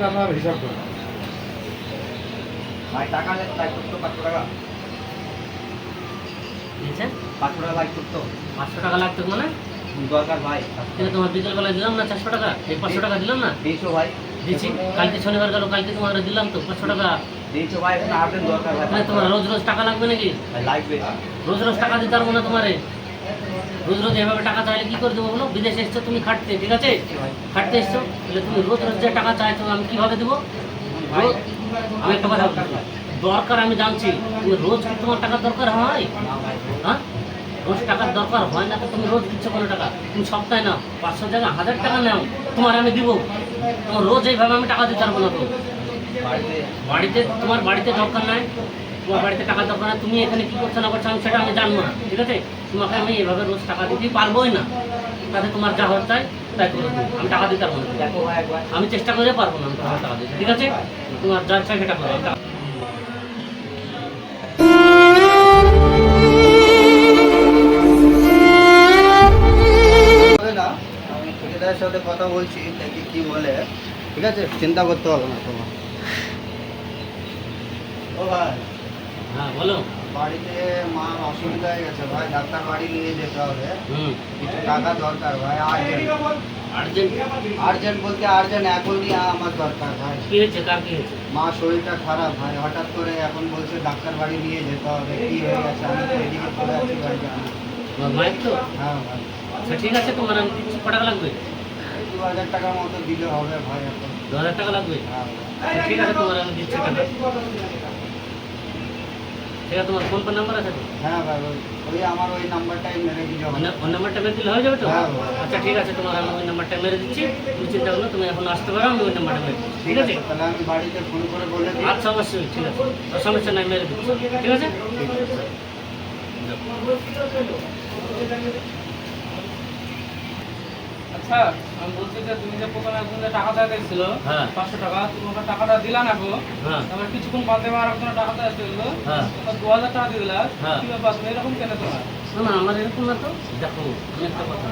সেটা আপনার হিসাব করুন ভাই টাকা লাইক করতো পাঁচশো টাকা। পাঁচশো টাকা লাইক করতো। পাঁচশো টাকা লাগতো মানে? দরকার ভাই? তোমার বিকেলবেলা দিলাম না চারশো টাকা? এই পাঁচশো টাকা দিলাম না? দিয়েছ ভাই। দিচ্ছি কালকে শনিবার গেল কালকে তোমার দিলাম তো পাঁচশো টাকা। দিয়েছ ভাই এখন আর্জেন্ট দরকার ভাই। তোমার রোজ রোজ টাকা লাগবে নাকি? ভাই রোজ রোজ টাকা দিতে পারব না তোমারে। রোজ রোজ এভাবে টাকা চাইলে কি করে দেবো বলো? বিদেশে এসছো তুমি খাটতে ঠিক আছে? খাটতে এসছো তাহলে তুমি রোজ রোজ যে টাকা চাইছো আমি কীভাবে দেবো? আমি একটা কথা দরকার আমি জানছি তুমি রোজ কি তোমার টাকার দরকার হয়? হ্যাঁ? রোজ টাকার দরকার হয় না তো তুমি রোজ দিচ্ছ কোনো টাকা? তুমি সপ্তাহে নাও পাঁচশো টাকা হাজার টাকা নাও তোমার আমি দিব। তোমার রোজ এইভাবে আমি টাকা দিতে পারব না তো। বাড়িতে তোমার বাড়িতে দরকার নাই? তোমার বাড়িতে টাকা দরকার না, তুমি এখানে কি করছ না করছ আমি সেটা আমি জানব না, ঠিক আছে? তোমাকে আমি এভাবে রোজ টাকা দিতে পারবোই না। তাতে তোমার যা হচ্ছে তাই করে আমি টাকা দিতে পারব না। আমি চেষ্টা করে পারব না আমি টাকা দিতে, ঠিক আছে? তোমার যা ইচ্ছা সেটা করো কথা বলছি, দেখি কি বলে। ঠিক আছে? চিন্তা করতে হবে না তোমার। ও ভাই। হ্যাঁ বলো। বাড়িতে মা অসুবিধা হয়ে গেছে ভাই ডাক্তার বাড়ি নিয়ে যেতে হবে। কিছু টাকা দরকার ভাই আর্জেন্ট আর্জেন্ট আর্জেন্ট বলতে আর্জেন্ট এখনই আমার দরকার ভাই। কি হয়েছে? কার কি হয়েছে? মা শরীরটা খারাপ ভাই হঠাৎ করে এখন বলছে ডাক্তার বাড়ি নিয়ে যেতে হবে। কি হয়ে গেছে? আমি তো এদিকে চলে আছি ভাই। মায়ের তো? হ্যাঁ ভাই। আচ্ছা ঠিক আছে তোমার আমি টাকা লাগবে? দু হাজার টাকার মতো দিলে হবে ভাই এখন। দু হাজার টাকা লাগবে? হ্যাঁ আচ্ছা, ঠিক আছে তোমার আমি দিচ্ছি টাকা। ঠিক আছে তোমার ফোন পে নাম্বার আছে হ্যাঁ ভাই ওই- আমার ওই নাম্বারটাই মেরে দিও হবে ওই নাম্বারটা মেরে দিলে হয়ে যাবে তো? হ্যাঁ। আচ্ছা ঠিক আছে তোমার আমি ওই নাম্বারটা মেরে দিচ্ছি। তুমি চিন্তা করো তুমি এখন আসতে পারো আমি ওই নাম্বারটা মেরে ঠিক আছে? তাহলে আমি বাড়িতে ফোন করে বলে দিই। আচ্ছা অবশ্যই ঠিক আছে। সমস্যা নাই মেরে দিচ্ছি ঠিক আছে? আচ্ছা আমি বলছি যে তুমি যে প্রথমে একজন যে টাকা চাইতে ছিল হ্যাঁ। পাঁচশো টাকা তুমি টাকাটা দিলা না গো। হ্যাঁ। তারপর কিছুক্ষণ বাদে আর একজন টাকা চাইতে ছিল হ্যাঁ। দু হাজার টাকা দিয়ে দিলা। হ্যাঁ। কি ব্যাপার তুমি এরকম কেন তোমার না না আমার এরকম না তো। দেখো আমি একটা কথা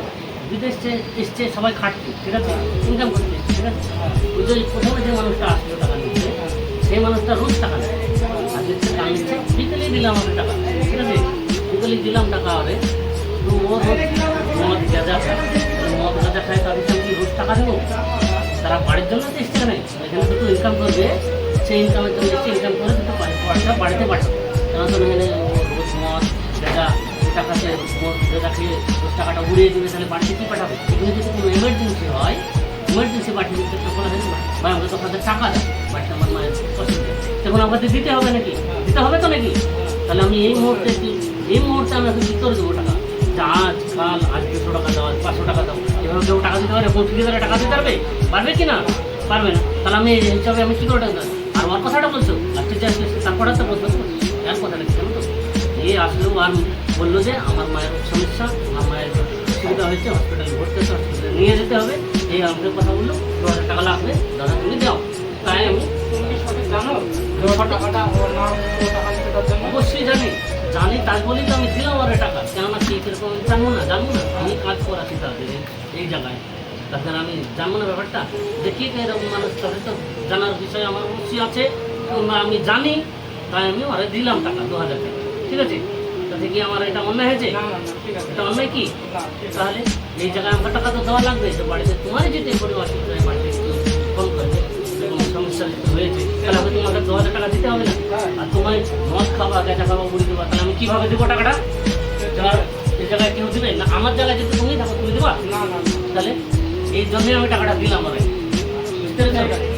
বিদেশ এসছে সবাই খাটছে ঠিক আছে? ইনকাম করছে ঠিক আছে? ওই যে প্রথমে যে মানুষটা আসলো টাকা নিচ্ছে সেই মানুষটা রোজ টাকা নেয় আর টাকা নিচ্ছে বিকেলেই দিলাম আমি টাকা ঠিক আছে? বিকেলেই দিলাম টাকা আরে। তো ও রোজ মদ গাঁজা খায় তো মদ গাঁজা তাদের কি রোজ টাকা দেবো? তারা বাড়ির জন্য তো এসছে না এখানে দুটো ইনকাম করবে। সেই ইনকামের জন্য এসছে ইনকাম করে দুটো পয়- পয়সা বাড়িতে পাঠাবে। কেন তো এখানে রোজ মদ গাঁজা টাকাতে গাঁজা খেয়ে টাকাটা উড়িয়ে দেবে, তাহলে বাড়িতে কী পাঠাবে? এখানে যদি কোনো এমার্জেন্সি হয় এমার্জেন্সি পাঠিয়ে দিতে তো বলা হয় ভাই আমাকে তো আপনাদের টাকা দেয় বাড়িতে আমার মায়ের অসুবিধা তখন আমাদের দিতে হবে নাকি? দিতে হবে তো নাকি? তাহলে আমি এই মুহূর্তে এই মুহূর্তে আমি এখন করে দেবো টাকা? কেউ টাকা দিতে পারে পৌঁছে দিতে টাকা দিতে পারবে? পারবে কি না? পারবে না। তাহলে আমি হিসাবে আমি কি করে টাকা আর ওর কথাটা বলছো? আজকে যে আসলে তারপরে তো বলছো আর কথা লিখছে জানো তো। এই আসলেও আর বলল যে আমার মায়ের সমস্যা, আমার মায়ের অসুবিধা হয়েছে হসপিটালে ভর্তি হসপিটালে নিয়ে যেতে হবে। এই আমাদের কথা বলল, দু হাজার টাকা লাগবে, দাদা তুমি দাও। তাই আমি কি জানো অবশ্যই জানি। জানি, তাই বলেই তো আমি দিলাম আর টাকা। কেননা কি কীরকম আমি জানব না জানব না। আমি কাজ করাছি তাদের এই- জায়গায়। তাছাড়া আমি জানব না ব্যাপারটা। যে কে কে এরকম মানুষ তাদের তো জানার বিষয় আমার অবশ্যই আছে। আমি জানি তাই আমি ওরা দিলাম টাকা দু হাজার টাকা। ঠিক আছে? তাতে কি আমার এটা অন্যায় হয়েছে? এটা অন্যায় কি? তাহলে এই জায়গায় আমাকে টাকা তো দেওয়া লাগবে যে বাড়িতে তোমার যদি কোনো অসুবিধা হয় বাড়িতে একটু ফোন করবে সমস্যা হয়েছে তাহলে আমাকে তোমাকে দু হাজার টাকা দিতে হবে না? আর তোমার মদ খাবা গাঁজা খাবা বুড়ি দেবা তাহলে আমি কীভাবে দেবো টাকাটা? আমার জায়গায় যদি তুমি থাকো তুমি দেবা? না না না। তাহলে এই জন্যই আমি টাকাটা দিলাম আমার বুঝতে পেরেছ